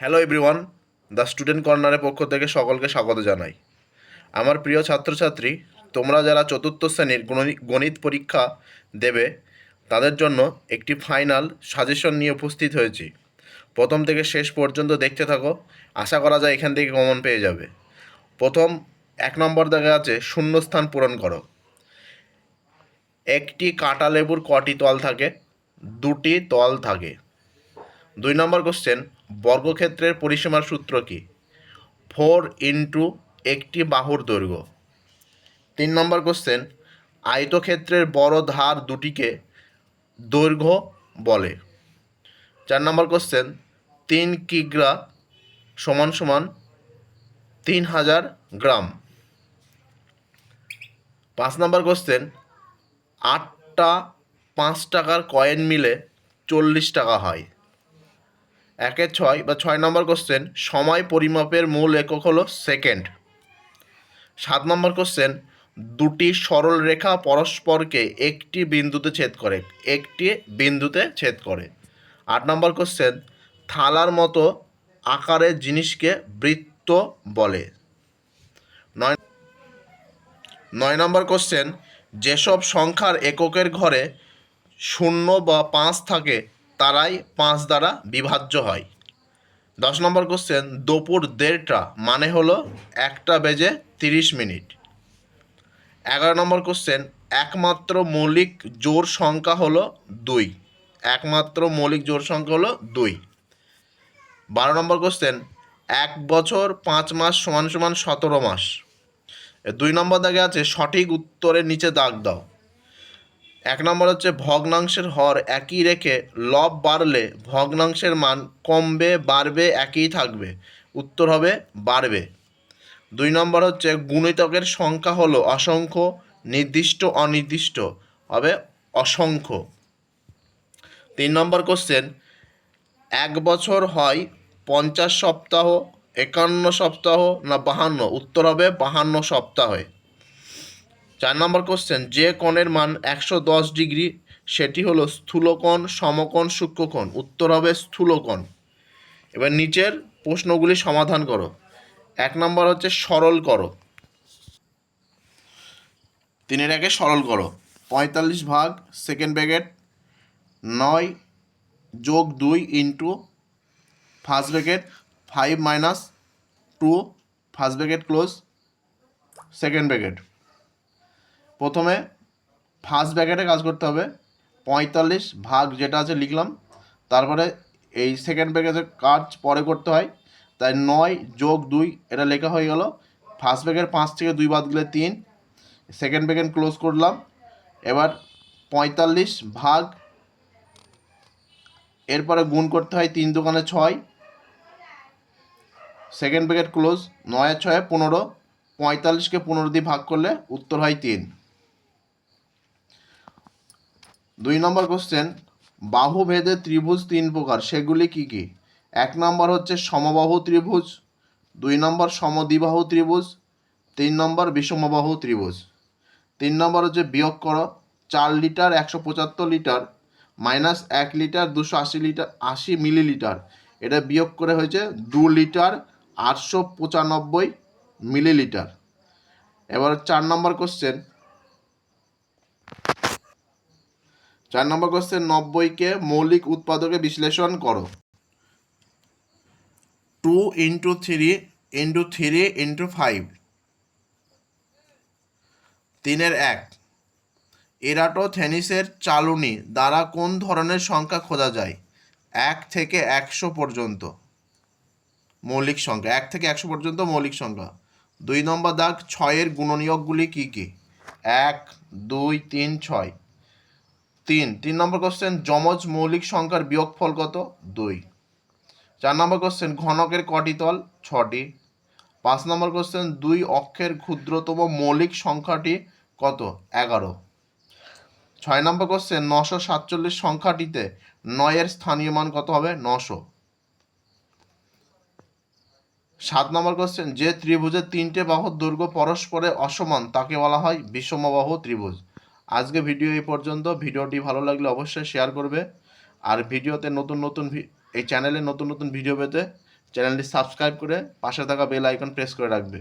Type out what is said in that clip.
Hello everyone the student কর্নারের পক্ষ থেকে সকলকে স্বাগত জানাই। আমার প্রিয় ছাত্রছাত্রী, তোমরা যারা চতুর্থ শ্রেণির গণি- গণিত পরীক্ষা দেবে, তাদের জন্য একটি ফাইনাল সাজেশন নিয়ে উপস্থিত হয়েছি। প্রথম থেকে শেষ পর্যন্ত দেখতে থাকো, আশা করা যায় এখান থেকে কমন পেয়ে যাবে। প্রথম এক নম্বর দেখা আছে শূন্যস্থান পূরণ করো। একটি কাঁটা লেবুর কটি তল থাকে? দুটি তল থাকে। দুই নম্বর কোশ্চেন বর্গক্ষেত্রের পরিসীমার সূত্র কি? ফোর ইন্টু একটি বাহুর দৈর্ঘ্য। তিন নম্বর কোশ্চেন আয়তক্ষেত্রের বড় ধার দুটিকে দৈর্ঘ্য বলে। চার নম্বর কোশ্চেন তিন কিগ্রা সমান সমান তিন হাজার গ্রাম। পাঁচ নম্বর কোশ্চেন আটটা পাঁচ টাকার কয়েন মিলে চল্লিশ টাকা হয়। একের ছয় বা ছয় নম্বর কোশ্চেন সময় পরিমাপের মূল একক হলো সেকেন্ড সাত নম্বর কোশ্চেন দুটি সরল রেখা পরস্পরকে একটি বিন্দুতে ছেদ করে, একটি বিন্দুতে ছেদ করে। আট নম্বর কোশ্চেন থালার মতো আকারের জিনিসকে বৃত্ত বলে। নয় নয় নম্বর কোশ্চেন যেসব সংখ্যার এককের ঘরে শূন্য বা পাঁচ থাকে তারাই পাঁচ দ্বারা বিভাজ্য হয়। দশ নম্বর কোশ্চেন দুপুর দেড়টা মানে হলো একটা বেজে তিরিশ মিনিট। এগারো নম্বর কোশ্চেন একমাত্র মৌলিক জোর সংখ্যা হলো দুই। একমাত্র মৌলিক জোর সংখ্যা হলো দুই। বারো নম্বর কোশ্চেন এক বছর পাঁচ মাস সমান সমান সতেরো মাস। দুই নম্বর দাগে আছে, সঠিক উত্তরের নিচে দাগ দাও। এক নম্বর হচ্ছে ভগ্নাংশের হর একই রেখে লব বাড়লে ভগ্নাংশের মান কমবে, বাড়বে, একই থাকবে। উত্তর হবে বাড়বে। দুই নম্বর হচ্ছে গুণিতকের সংখ্যা হলো অসংখ্য, নির্দিষ্ট, অনির্দিষ্ট। হবে অসংখ্য। তিন নম্বর কোশ্চেন এক বছর হয় পঞ্চাশ সপ্তাহ, একান্ন সপ্তাহ না বাহান্ন? উত্তর হবে বাহান্ন সপ্তাহে। চার নম্বর কোশ্চেন যে কোণের মান একশো দশ ডিগ্রি, সেটি হলো স্থূলকোণ, সমকোণ, সূক্ষ্মকোণ। উত্তর হবে স্থূলকোণ। এবার নিচের প্রশ্নগুলি সমাধান করো। এক নম্বর হচ্ছে সরল করো। তিনের একে সরল করো। পঁয়তাল্লিশ ভাগ সেকেন্ড ব্যাগেট নয় যোগ দুই into first bracket five minus two first bracket close second bracket প্রথমে ফার্স্ট ব্যাকেটে কাজ করতে হবে। পঁয়তাল্লিশ ভাগ যেটা আছে লিখলাম। তারপরে এই সেকেন্ড ব্যাকেটের কাজ পরে করতে হয়। তাই নয় যোগ দুই, এটা লেখা হয়ে গেল। ফার্স্ট ব্যাকের পাঁচ থেকে দুই বাদ গেলে তিন। সেকেন্ড ব্যাকেট ক্লোজ করলাম। এবার পঁয়তাল্লিশ ভাগ এরপরে গুণ করতে হয় তিন দোকানে ছয়। সেকেন্ড ব্র্যাকেট ক্লোজ নয় ছয়, পনেরো। পঁয়তাল্লিশকে পনেরো দিয়ে ভাগ করলে উত্তর হয় তিন। দুই নম্বর কোশ্চেন বাহু ভেদে ত্রিভুজ তিন প্রকার, সেগুলি কি কি? এক নম্বর হচ্ছে সমবাহু ত্রিভুজ, দুই নম্বর সমদ্বিবাহু ত্রিভুজ, তিন নম্বর বিষমবাহু ত্রিভুজ। তিন নম্বর হচ্ছে বিয়োগ করো, চার লিটার একশো পঁচাত্তর লিটার মাইনাস এক লিটার দুশো আশি লিটার, আশি মিলিলিটার এটা বিয়োগ করে হয়েছে দু লিটার আটশো পঁচানব্বই মিলিলিটার এবার চার নম্বর কোশ্চেন চার নম্বর কোশ্চেন নব্বইকে মৌলিক উৎপাদকে বিশ্লেষণ করো। Two into three into three into five তিনের এক। এরাটোথেনিসের চালুনি দ্বারা কোন ধরনের সংখ্যা খোঁজা যায়? এক থেকে একশো পর্যন্ত মৌলিক সংখ্যা। এক থেকে একশো পর্যন্ত মৌলিক সংখ্যা। দুই নম্বর দাগ, ছয়ের গুণনীয়কগুলি কি কি? এক, দুই, তিন, ছয়। তিন। তিন নম্বর কোশ্চেন যমজ মৌলিক সংখ্যার বিয়োগফল কত? দুই। চার নম্বর কোশ্চেন ঘনকের কটি তল? ছটি। পাঁচ নম্বর কোশ্চেন দুই অক্ষের ক্ষুদ্রতম মৌলিক সংখ্যাটি কত? এগারো। ছয় নম্বর কোশ্চেন নশো সাতচল্লিশ সংখ্যাটিতে নয়ের স্থানীয় মান কত হবে? নশো সাত নম্বর কোশ্চেন যে ত্রিভুজের তিনটে বাহুর দৈর্ঘ্য পরস্পরে অসমান, তাকে বলা হয় বিষমবাহু ত্রিভুজ। আজকে ভিডিও এই পর্যন্ত। ভিডিওটি ভালো লাগলে অবশ্যই শেয়ার করবে। আর ভিডিওতে নতুন নতুন এই চ্যানেলে নতুন নতুন ভিডিও পেতে চ্যানেলটি সাবস্ক্রাইব করে পাশে থাকা বেল আইকন প্রেস করে রাখবে।